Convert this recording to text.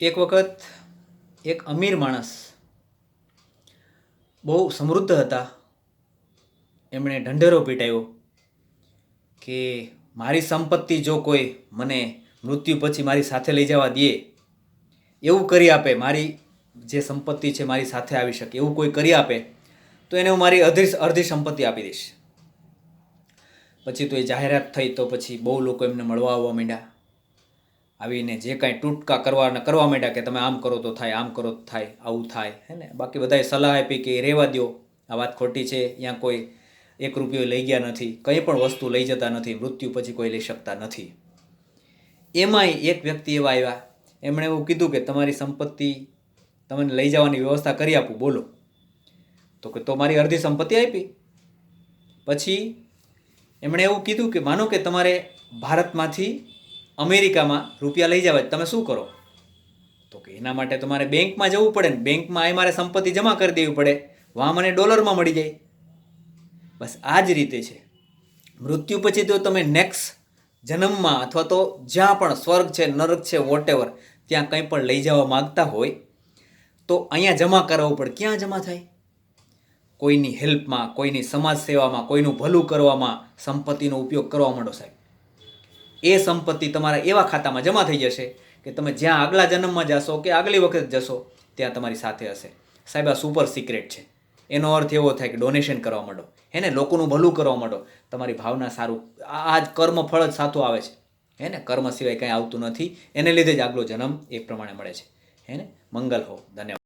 એક વખત એક અમીર માણસ બહુ સમૃદ્ધ હતા. એમણે ઢંઢેરો પીટાયો કે મારી સંપત્તિ જો કોઈ મને મૃત્યુ પછી મારી સાથે લઈ જવા દે, એવું કરી આપે, મારી જે સંપત્તિ છે મારી સાથે આવી શકે, એવું કોઈ કરી આપે, તો એને હું મારી અડધી અડધી સંપત્તિ આપી દઈશ. પછી તો એ જાહેરાત થઈ તો પછી બહુ લોકો એમને મળવા આવવા માંડ્યા. આવીને જે કાંઈ ટૂટકા કરવાના કરવા માંડ્યા કે તમે આમ કરો તો થાય, આમ કરો તો થાય, આવું થાય, હે ને? બાકી બધાએ સલાહ આપી કે રહેવા દો આ વાત ખોટી છે, ત્યાં કોઈ એક રૂપિયો લઈ ગયા નથી, કંઈ પણ વસ્તુ લઈ જતા નથી, મૃત્યુ પછી કોઈ લઈ શકતા નથી. એમાંય એક વ્યક્તિ એવા આવ્યા. એમણે એવું કીધું કે તમારી સંપત્તિ તમને લઈ જવાની વ્યવસ્થા કરી આપું, બોલો. તો કે તો મારી અડધી સંપત્તિ આપી. પછી એમણે એવું કીધું કે માનો કે તમારે ભારતમાંથી અમેરિકામાં રૂપિયા લઈ જવા તમે શું કરો? તો કે એના માટે તમારે બેંકમાં જવું પડે ને, બેંકમાં એ મારે સંપત્તિ જમા કરી દેવી પડે. વાં મને ડોલરમાં મળી જાય. બસ આ જ રીતે છે. મૃત્યુ પછી તો તમે નેક્સ્ટ જન્મમાં અથવા તો જ્યાં પણ સ્વર્ગ છે, નરક છે વોટેવર ત્યાં કંઈ પણ લઈ જવા માગતા હોય, તો અહીંયા જમા કરાવવું પડે. ક્યાં જમા થાય? કોઈની હેલ્પમાં, કોઈની સમાજ સેવામાં કોઈનું ભલું કરવામાં સંપત્તિનો ઉપયોગ કરવા માંડો સાહેબ. એ સંપત્તિ તમારા એવા ખાતામાં જમા થઈ જશે કે તમે જ્યાં આગલા જન્મમાં જશો કે આગલી વખત જશો, ત્યાં તમારી સાથે હશે. સાહેબ, આ સુપર સિક્રેટ છે. એનો અર્થ એવો થાય કે ડોનેશન કરવા માંડો. હે ને? લોકોનું ભલું કરવા માંડો. તમારી ભાવના સારું. આ જ કર્મ ફળ જ સાચું આવે છે. હે ને? કર્મ સિવાય કંઈ આવતું નથી. એને લીધે જ આગલો જન્મ એ પ્રમાણે મળે છે. હે ને? મંગલ હો. ધન્યવાદ.